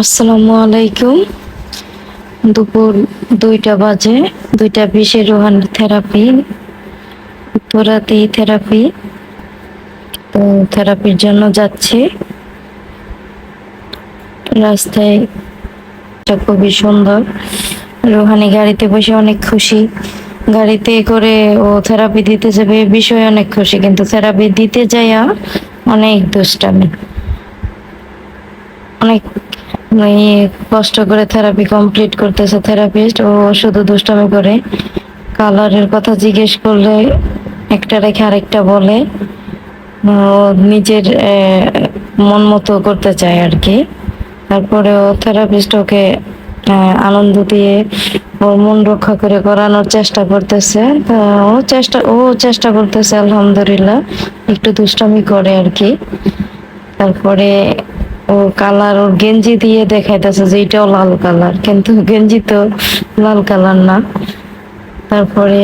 আসসালামু আলাইকুম। দুপুর দুইটা বাজে, দুইটা বিশে রোহানি থেরাপি উত্তরাতি থেরাপি। তো থেরাপির জন্য যাচ্ছি। রাস্তায় খুবই সুন্দর। রোহানি গাড়িতে বসে অনেক খুশি। গাড়িতে করে ও থেরাপি দিতে যাবে বিষয়ে অনেক খুশি, কিন্তু থেরাপি দিতে যাইয়া অনেক দুষ্টামি। অনেক কষ্ট করে থেরাপি কমপ্লিট করতেছে থেরাপিস্ট ও শুধু দুষ্টামি করে। কালারের কথা জিজ্ঞেস করলে একটা রেখে আরেকটা বলে। নিজের মন মতো করতে চায় আর কি তারপরে ও থেরাপিস্ট ওকে আনন্দ দিয়ে ওর মন রক্ষা করে করানোর চেষ্টা করতেছে। ও চেষ্টা ও চেষ্টা করতেছে, আলহামদুলিল্লাহ, একটু দুষ্টামি করে আর কি তারপরে ও কালার, ওর গেঞ্জি দিয়ে দেখাইতেছে যে এটাও লাল কালার, কিন্তু গেঞ্জি তো লাল কালার না। তারপরে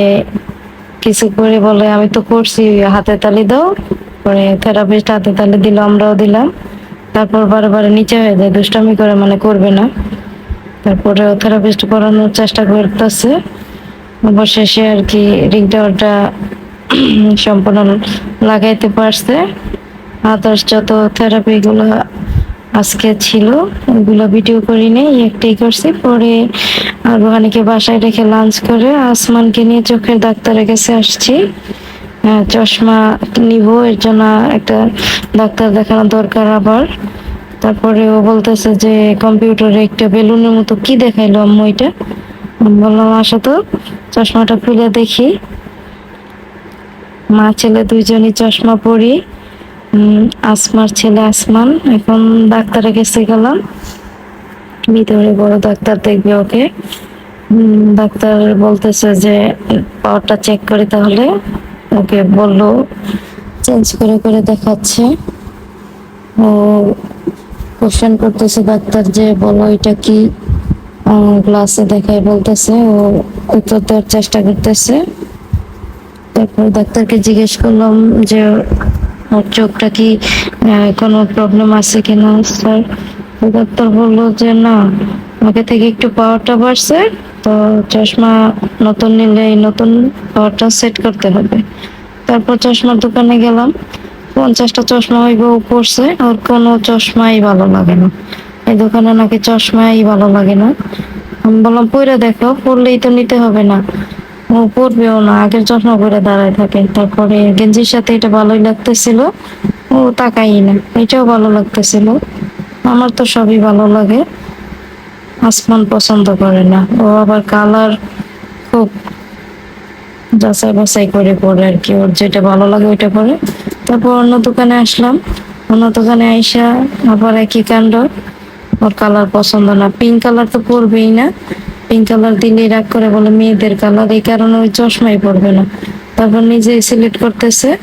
কিছু করে বলে, আমি তো করছি, হাতে তালি দাও। পরে থেরাপিস্ট হাতে তালি দিল, আমরাও দিলাম। তারপর বারে বারে নিচে হয়ে যায়, দুষ্টামি করে মানে করবে না। তারপরে থেরাপিস্ট করানোর চেষ্টা করতেছে। অবশেষে আর কি রিংটাওয়ারটা সম্পূর্ণ লাগাইতে পারছে। আদার্স যত থেরাপি গুলো আজকে ছিল ওইগুলো ভিডিও করি নেই একটাই করছি। পরে রোহানিকে বাসায় রেখে লাঞ্চ করে আসমানকে নিয়ে চোখের ডাক্তারের কাছে আসছি। হ্যাঁ, চশমা নিব এর জন্য একটা ডাক্তার দেখানো দরকার আবার। তারপরে ও বলতেছে যে কম্পিউটারে একটা বেলুনের মতো কি দেখাইলো আম্মু বললাম আসো তো চশমাটা খুলে দেখি। মা ছেলে দুইজনই চশমা পরি। আসমার ছেলে আসমান। এখন ডাক্তারের কাছে গেলাম। ভিতরে বড় ডাক্তার দেখবে ওকে। ডাক্তার বলতেছে যে, পাওয়ারটা চেক করে তাহলে ওকে বলল চেঞ্জ করে করে দেখাচ্ছে। ও কোশ্চেন করতেছে ডাক্তার যে, বলো এটা কি? গ্লাসে দেখায় বলতেছে। ও উত্তর দেওয়ার চেষ্টা করতেছে। তারপর ডাক্তারকে জিজ্ঞেস করলাম যে ওর চোখটা কি কোনো প্রবলেম আছে কিনা, স্যার? ডাক্তার বলল যে না, আগে থেকে একটু পাওয়ারটা বাড়ছে, তো চশমা নতুন নিলে এই নতুন পাওয়ারটা সেট করতে হবে। তারপর চশমার দোকানে গেলাম, পঞ্চাশটা চশমা হইব ও পড়ছে ওর কোনো চশমাই ভালো লাগে না। এই দোকানে নাকি চশমাই ভালো লাগে না। আমি বললাম পরে দেখো পড়লেই তো নিতে হবে না। ও পড়বেও না, আগের চশমা পরে দাঁড়ায় থাকে। তারপরে গেঞ্জির সাথে এটা ভালোই লাগতেছিল। ও তাকাই না, এটাও ভালো লাগতেছিল। আমার তো সবই ভালো লাগে। আসমান পছন্দ করে না। ও আবার কালার খুব যাচাই বাছাই করে পরে আর কি। ওর যেটা ভালো লাগে ওইটা পরে। তারপর অন্য দোকানে আসলাম। অন্য দোকানে আইসা আবার একই কাণ্ড। ওর কালার পছন্দ না। পিঙ্ক কালার তো পরবেই না। পিঙ্ক কালার দিলেই রাগ করে বলে, মেয়েদের কালার এই কারণে ওই চশমাই পরবে না। তারপর নিজে সিলেক্ট করতেছে।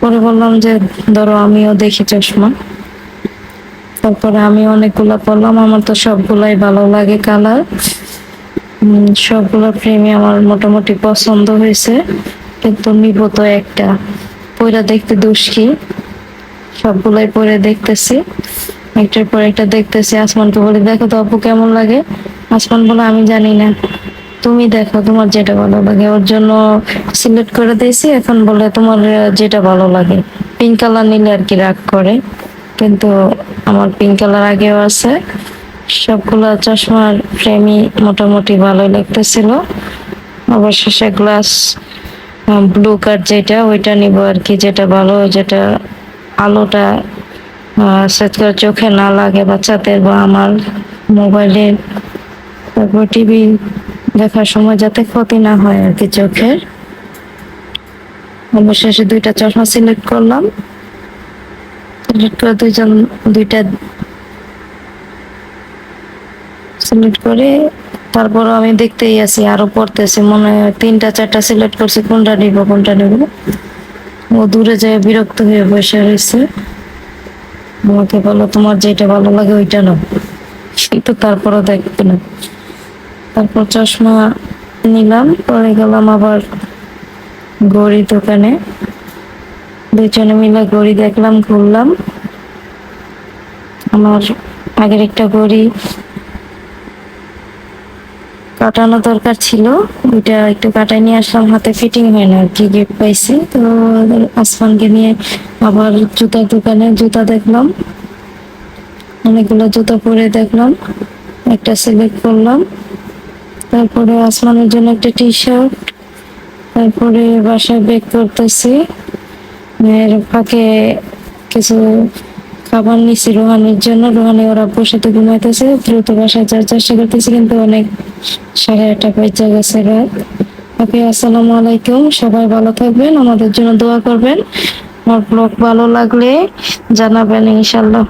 পরে বললাম যে, ধরো আমিও দেখি চশমা। তারপরে আমি অনেকগুলা পরলাম। আমার তো সবগুলাই ভালো লাগে কালার। সবগুলো ফ্রেমই আমার মোটামুটি পছন্দ হয়েছে। কিন্তু নিব তো একটা। পয়রা দেখতে দুষ্কি। সবগুলাই পরে দেখতেছি। একটার পর একটা দেখতেছি। আসমানকে বলে, দেখো তো আপু কেমন লাগে? আসমান বলে আমি জানি না। তুমি দেখো তোমার যেটা ভালো লাগে। ওর জন্য সিলেক্ট করে দিয়েছি। এখন বলে তোমার যেটা ভালো লাগে। পিঙ্ক কালার নিলে আর কি রাগ করে। কিন্তু আমার পিঙ্ক কালার আগেও আছে। সবগুলো চশমার ফ্রেমই মোটামুটি ভালোই লাগতেছিল। অবশেষে গ্লাস ব্লু কার্ড যেটা, ওইটা নিব আর কি। যেটা ভালো, যেটা আলোটা সেট করে চোখে না লাগে বাচ্চাদের বা আমার মোবাইলের তারপর টিভি দেখার সময় যাতে ক্ষতি না হয় আর কি চোখের। অবশেষে দুইটা চশমা সিলেক্ট করলাম। সিলেক্ট করে দুইজন, দুইটা সিলেক্ট করে তারপর আমি দেখতেই আছি, আরও পড়তেছি। মনে হয় তিনটা, চারটা সিলেক্ট করছি, কোনটা নিব কোনটা নিব। ও দূরে যায় বিরক্ত হয়ে বসে রয়েছে। আমাকে বলো তোমার যেটা ভালো লাগে ওইটা নাও। কিন্তু তারপরও দেখবে না। তারপর চশমা নিলাম, পরে গেলাম আবার ঘড়ি দোকানে। দুজনে মিলে গড়ি দেখলাম, ঘুরলাম। আমার আগের একটা গড়ি কাটানো দরকার ছিল, ওইটা একটু কাটাই নিয়ে আসলাম, হাতে ফিটিং হয় না, আর কি গিফট পাইছি। তো আসমানকে নিয়ে আবার জুতার দোকানে জুতা দেখলাম। অনেকগুলো জুতা পরে দেখলাম, একটা সিলেক্ট করলাম। তারপরে আসমানের জন্য একটা টি শার্ট তারপরে বাসায় বেক করতেছি। এর ফাঁকে কিছু খাবার নিছি রোহানির জন্য। রোহানি ওরা বসেতে ঘুমাইতেছে। দ্রুত বাসায় যাওয়ার চেষ্টা করতেছি, কিন্তু অনেক সাড়ে আটটা বেজে গেছে রাত। ওকে, আসসালামু আলাইকুম। সবাই ভালো থাকবেন, আমাদের জন্য দোয়া করবেন। আমার ব্লগ ভালো লাগলে জানাবেন ইনশাল্লাহ